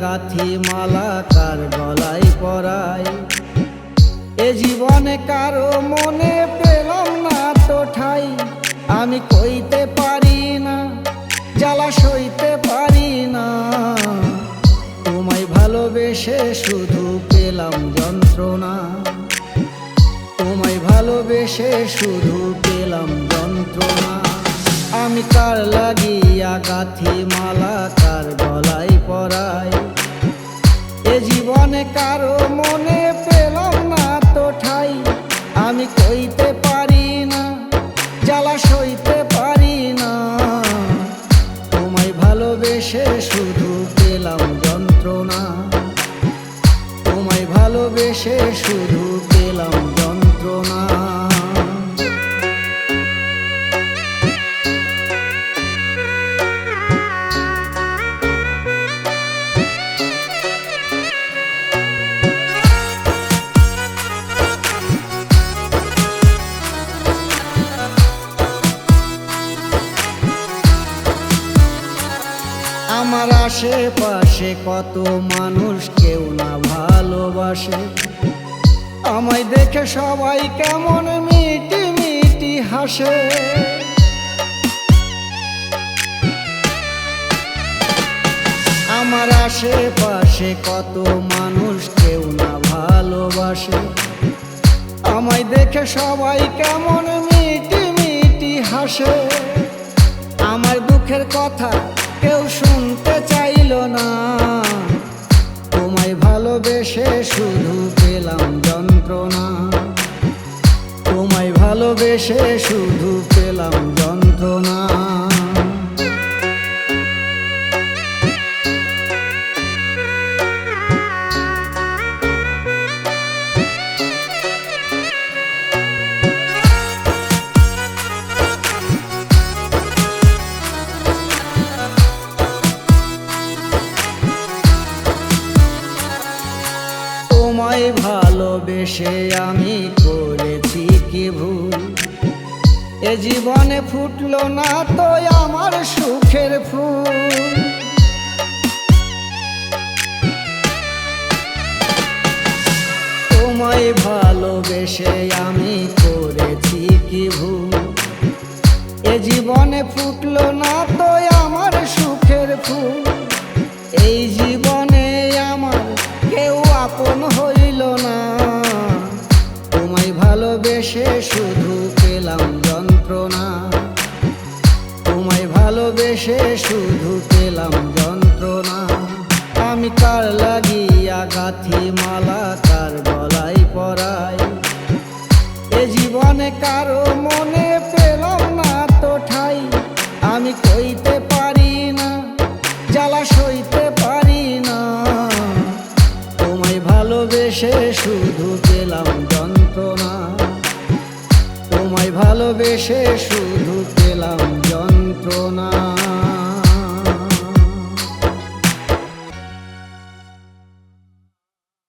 গাথি মালা কার গলায় পরাই। এ জীবনে কারও মনে পেলাম না তো ঠাই। আমি কইতে পারি না, জ্বালা সইতে পারি না। তোমায় ভালোবেসে শুধু পেলাম যন্ত্রণা। তোমায় ভালোবেসে শুধু পেলাম যন্ত্রণা। আমি কার লাগিয়া গাথি মালা ভালোবেসে শুধু পেলাম যন্ত্রণা। তোমায় ভালোবেসে শুধু পেলাম আমার আশেপাশে কত মানুষ কেউ না ভালোবাসে। আমায় দেখে সবাই কেমন মিটি মিটি হাসে। আমার আশেপাশে কত মানুষ কেউ না ভালোবাসে। আমায় দেখে সবাই কেমন মিটি মিটি হাসে। আমার দুঃখের কথা কেউ শুনতে চাইল না। তোমায় ভালোবেসে শুধু পেলাম যন্ত্রণা। তোমায় ভালোবেসে শুধু পেলাম ভালোবেসে আমি করেছি কি ভুল? এ জীবনে ফুটলো না তো আমার সুখের ফুল। তোমায় ভালোবেসে আমি করেছি কি ভুল? এ জীবনে ফুটলো না তো আমার সুখের ফুল। এই জীবনে আমার কেউ আপন হইল ভালোবেসে শুধু পেলাম যন্ত্রণা। তোমায় ভালোবেসে শুধু পেলাম যন্ত্রণা। আমি কার লাগিয়া গাথি মালা কার গলায় পরাই এ জীবনে কারও মনে পেলাম না তো ঠাই। আমি কইতে পারি না, জ্বালা সইতে পারি না। তোমায় ভালোবেসে শুধু পেলাম যন্ত্রণা। ভালোবেসে শুধু পেলাম যন্ত্রণা।